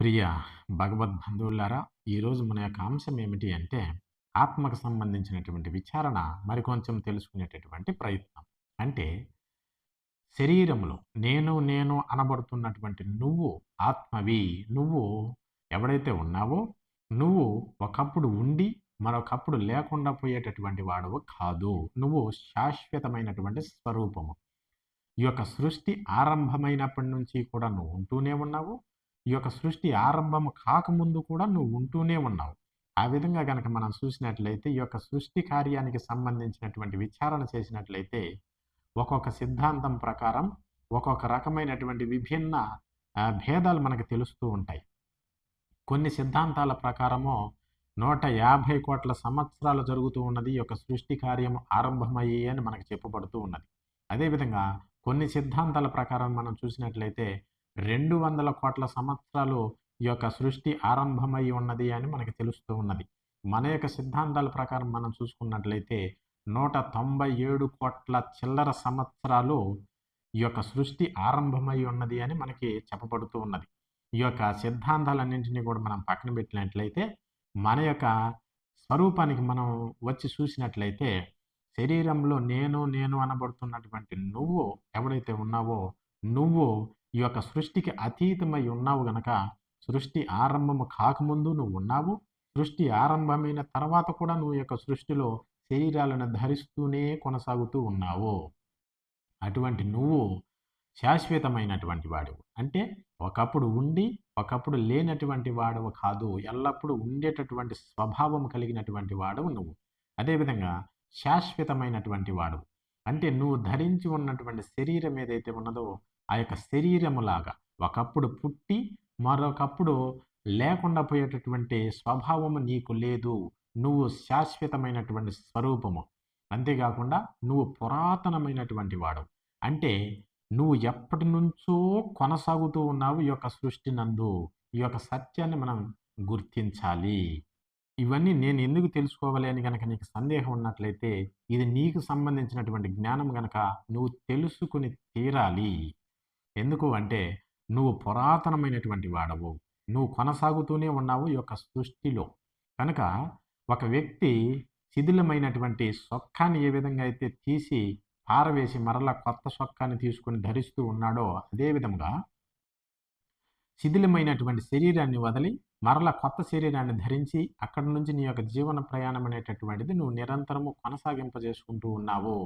ప్రియ భగవద్బంధువులారా ఈరోజు మన యొక్క అంశం ఏమిటి అంటే ఆత్మకు సంబంధించినటువంటి విచారణ మరికొంచెం తెలుసుకునేటటువంటి ప్రయత్నం. అంటే శరీరంలో నేను నేను అనబడుతున్నటువంటి నువ్వు ఆత్మవి నువ్వు ఎవడైతే ఉన్నావో నువ్వు ఒకప్పుడు ఉండి మరొకప్పుడు లేకుండా పోయేటటువంటి వాడవు కాదు. నువ్వు శాశ్వతమైనటువంటి స్వరూపము. ఈ యొక్క సృష్టి ఆరంభమైనప్పటి నుంచి కూడా నువ్వు ఉంటూనే ఉన్నావు ఈ యొక్క సృష్టి ఆరంభం కాకముందు కూడా నువ్వు ఉంటూనే ఉన్నావు. ఆ విధంగా కనుక మనం చూసినట్లయితే ఈ యొక్క సృష్టి కార్యానికి సంబంధించినటువంటి విచారణ చేసినట్లయితే ఒక్కొక్క సిద్ధాంతం ప్రకారం ఒక్కొక్క రకమైనటువంటి విభిన్న భేదాలు మనకు తెలుస్తూ ఉంటాయి. కొన్ని సిద్ధాంతాల ప్రకారము నూట యాభై కోట్ల సంవత్సరాలు జరుగుతూ ఉన్నది ఈ యొక్క సృష్టి కార్యం ఆరంభమయ్యే అని మనకు చెప్పబడుతూ ఉన్నది. అదేవిధంగా కొన్ని సిద్ధాంతాల ప్రకారం మనం చూసినట్లయితే రెండు వందల కోట్ల సంవత్సరాలు ఈ యొక్క సృష్టి ఆరంభమై ఉన్నది అని మనకి తెలుస్తూ ఉన్నది. మన యొక్క సిద్ధాంతాల ప్రకారం మనం చూసుకున్నట్లయితే నూట తొంభై ఏడు కోట్ల చిల్లర సంవత్సరాలు ఈ యొక్క సృష్టి ఆరంభమై ఉన్నది అని మనకి చెప్పబడుతూ ఉన్నది. ఈ యొక్క సిద్ధాంతాలన్నింటినీ కూడా మనం పక్కన పెట్టినట్లయితే మన యొక్క స్వరూపానికి మనం వచ్చి చూసినట్లయితే శరీరంలో నేను నేను అనబడుతున్నటువంటి నువ్వు ఎవడైతే ఉన్నావో నువ్వు ఈ యొక్క సృష్టికి అతీతమై ఉన్నావు గనక సృష్టి ఆరంభము కాకముందు నువ్వు ఉన్నావు. సృష్టి ఆరంభమైన తర్వాత కూడా నువ్వు యొక్క సృష్టిలో శరీరాలను ధరిస్తూనే కొనసాగుతూ ఉన్నావు. అటువంటి నువ్వు శాశ్వతమైనటువంటి వాడు అంటే ఒకప్పుడు ఉండి ఒకప్పుడు లేనటువంటి వాడవు కాదు ఎల్లప్పుడూ ఉండేటటువంటి స్వభావం కలిగినటువంటి వాడవు నువ్వు. అదేవిధంగా శాశ్వతమైనటువంటి వాడు అంటే నువ్వు ధరించి ఉన్నటువంటి శరీరం ఏదైతే ఉన్నదో ఆ యొక్క శరీరములాగా ఒకప్పుడు పుట్టి మరొకప్పుడు లేకుండా పోయేటటువంటి స్వభావము నీకు లేదు. నువ్వు శాశ్వతమైనటువంటి స్వరూపము. అంతేకాకుండా నువ్వు పురాతనమైనటువంటి వాడు. అంటే నువ్వు ఎప్పటి నుంచో కొనసాగుతూ ఉన్నావు ఈ యొక్క సృష్టి నందు. ఈ యొక్క సత్యాన్ని మనం గుర్తించాలి. ఇవన్నీ నేను ఎందుకు తెలుసుకోవాలి అని కనుక నీకు సందేహం ఉన్నట్లయితే ఇది నీకు సంబంధించినటువంటి జ్ఞానం కనుక నువ్వు తెలుసుకుని తీరాలి. ఎందుకు అంటే నువ్వు పురాతనమైనటువంటి వాడవు. నువ్వు కొనసాగుతూనే ఉన్నావు ఈ యొక్క సృష్టిలో. కనుక ఒక వ్యక్తి శిథిలమైనటువంటి సొక్కాన్ని ఏ విధంగా అయితే తీసి పారవేసి మరలా కొత్త సొక్కాన్ని తీసుకొని ధరిస్తూ ఉన్నాడో అదేవిధంగా శిథిలమైనటువంటి శరీరాన్ని వదిలి మరలా కొత్త శరీరాన్ని ధరించి అక్కడి నుంచి నీ యొక్క జీవన ప్రయాణం అనేటటువంటిది నువ్వు నిరంతరము కొనసాగింపజేసుకుంటూ ఉన్నావు.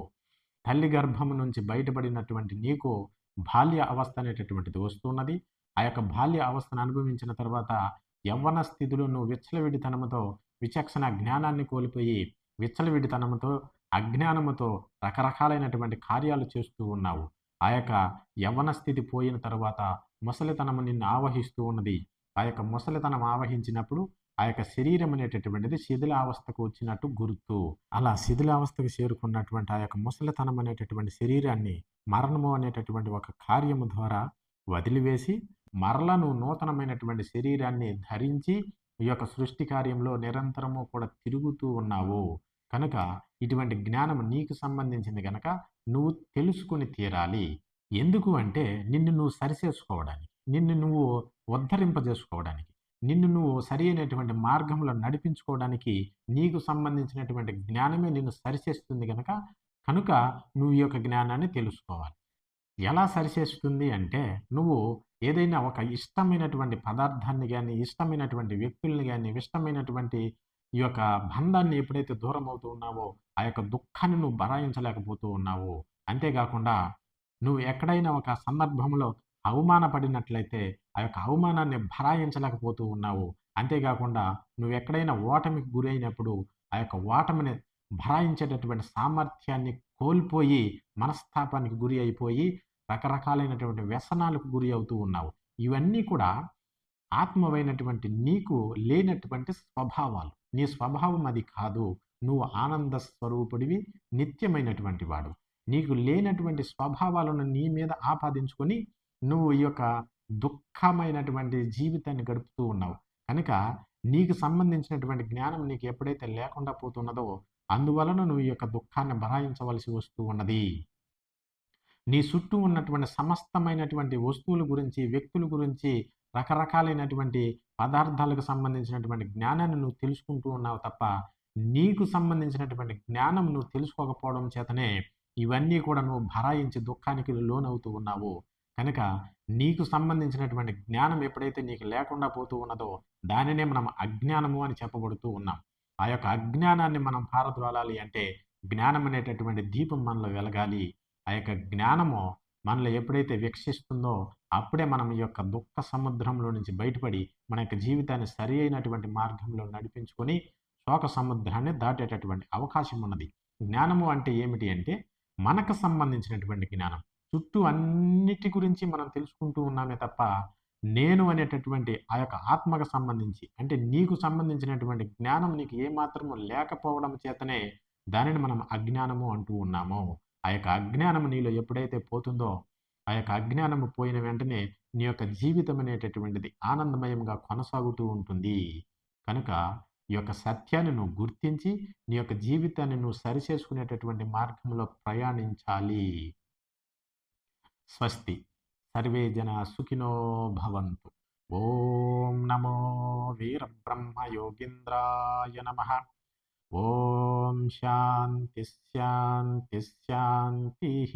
తల్లి గర్భము నుంచి బయటపడినటువంటి నీకు బాల్య అవస్థ అనేటటువంటిది వస్తున్నది. ఆ యొక్క బాల్య అవస్థను అనుభవించిన తర్వాత యవ్వన స్థితిలో విచ్చలవిడితనముతో విచక్షణ జ్ఞానాన్ని కోల్పోయి విచ్చలవిడితనముతో అజ్ఞానముతో రకరకాలైనటువంటి కార్యాలు చేస్తూ ఉన్నావు. ఆ యొక్క యవ్వన స్థితి పోయిన తర్వాత ముసలితనము నిన్ను ఆవహిస్తూ ఉన్నది. ఆ యొక్క ముసలితనం ఆవహించినప్పుడు ఆ యొక్క శరీరం అనేటటువంటిది శిథిలావస్థకు వచ్చినట్టు గుర్తు. అలా శిథిలావస్థకు చేరుకున్నటువంటి ఆ యొక్క ముసలితనం అనేటటువంటి శరీరాన్ని మరణము అనేటటువంటి ఒక కార్యము ద్వారా వదిలివేసి మరలను నూతనమైనటువంటి శరీరాన్ని ధరించి ఈ యొక్క సృష్టి కార్యంలో నిరంతరము కూడా తిరుగుతూ ఉన్నావు. కనుక ఇటువంటి జ్ఞానం నీకు సంబంధించింది కనుక నువ్వు తెలుసుకుని తీరాలి. ఎందుకు అంటే నిన్ను నువ్వు సరిచేసుకోవడానికి నిన్ను నువ్వు ఉద్ధరింపజేసుకోవడానికి. నిన్ను నువ్వు సరి అయినటువంటి మార్గంలో నడిపించుకోవడానికి నీకు సంబంధించినటువంటి జ్ఞానమే నిన్ను సరిచేస్తుంది కనుక కనుక నువ్వు యొక్క జ్ఞానాన్ని తెలుసుకోవాలి. ఎలా సరిచేస్తుంది అంటే నువ్వు ఏదైనా ఒక ఇష్టమైనటువంటి పదార్థాన్ని కానీ ఇష్టమైనటువంటి వ్యక్తుల్ని కానీ ఇష్టమైనటువంటి ఈ యొక్క బంధాన్ని ఎప్పుడైతే దూరం అవుతూ ఉన్నావో ఆ యొక్క దుఃఖాన్ని నువ్వు భరాయించలేకపోతూ ఉన్నావు. అంతేకాకుండా నువ్వు ఎక్కడైనా ఒక సందర్భంలో అవమానపడినట్లయితే ఆ యొక్క అవమానాన్ని భరాయించలేకపోతూ ఉన్నావు. అంతేకాకుండా నువ్వు ఎక్కడైనా ఓటమికి గురైనప్పుడు ఆ యొక్క ఓటమిని భరాయించేటటువంటి సామర్థ్యాన్ని కోల్పోయి మనస్తాపానికి గురి అయిపోయి రకరకాలైనటువంటి వ్యసనాలకు గురి అవుతూ ఉన్నావు. ఇవన్నీ కూడా ఆత్మవైనటువంటి నీకు లేనటువంటి స్వభావాలు. నీ స్వభావం అది కాదు. నువ్వు ఆనంద స్వరూపుడివి నిత్యమైనటువంటి వాడు. నీకు లేనటువంటి స్వభావాలను నీ మీద ఆపాదించుకొని నువ్వు ఈ యొక్క దుఃఖమైనటువంటి జీవితాన్ని గడుపుతూ ఉన్నావు. కనుక నీకు సంబంధించినటువంటి జ్ఞానం నీకు ఎప్పుడైతే లేకుండా పోతున్నదో అందువలన నువ్వు ఈ యొక్క దుఃఖాన్ని భరాయించవలసి వస్తూ ఉన్నది. నీ చుట్టూ ఉన్నటువంటి సమస్తమైనటువంటి వస్తువుల గురించి వ్యక్తుల గురించి రకరకాలైనటువంటి పదార్థాలకు సంబంధించినటువంటి జ్ఞానాన్ని నువ్వు తెలుసుకుంటూ ఉన్నావు తప్ప నీకు సంబంధించినటువంటి జ్ఞానం నువ్వు తెలుసుకోకపోవడం చేతనే ఇవన్నీ కూడా నువ్వు భరాయించి దుఃఖానికి లోనవుతూ ఉన్నావు. కనుక నీకు సంబంధించినటువంటి జ్ఞానం ఎప్పుడైతే నీకు లేకుండా పోతూ ఉన్నదో దానినే మనం అజ్ఞానము అని చెప్పబడుతూ ఉన్నాం. ఆ యొక్క అజ్ఞానాన్ని మనం పారద్వాలాలి అంటే జ్ఞానం అనేటటువంటి దీపం మనలో వెలగాలి. ఆ యొక్క జ్ఞానము మనలో ఎప్పుడైతే వీక్షిస్తుందో అప్పుడే మనం ఈ యొక్క దుఃఖ సముద్రంలో నుంచి బయటపడి మన యొక్క జీవితాన్ని సరి అయినటువంటి మార్గంలో నడిపించుకొని శోక సముద్రాన్ని దాటేటటువంటి అవకాశం ఉన్నది. జ్ఞానము అంటే ఏమిటి అంటే మనకు సంబంధించినటువంటి జ్ఞానం. చుట్టూ అన్నిటి గురించి మనం తెలుసుకుంటూ ఉన్నామే తప్ప నేను అనేటటువంటి ఆ యొక్క ఆత్మకు సంబంధించి అంటే నీకు సంబంధించినటువంటి జ్ఞానం నీకు ఏమాత్రము లేకపోవడం చేతనే దానిని మనం అజ్ఞానము అంటూ ఉన్నాము. ఆ యొక్క అజ్ఞానం నీలో ఎప్పుడైతే పోతుందో ఆ యొక్క అజ్ఞానము పోయిన వెంటనే నీ యొక్క జీవితం అనేటటువంటిది ఆనందమయంగా కొనసాగుతూ ఉంటుంది. కనుక ఈ యొక్క సత్యాన్ని నువ్వు గుర్తించి నీ యొక్క జీవితాన్ని నువ్వు సరిచేసుకునేటటువంటి మార్గంలో ప్రయాణించాలి. स्वस्ति। सर्वे जना सुखिनो भवन्तु। ओम नमो वीरब्रह्मयोगीन्द्राय नमः। ओम शांति शांति शान्तिः।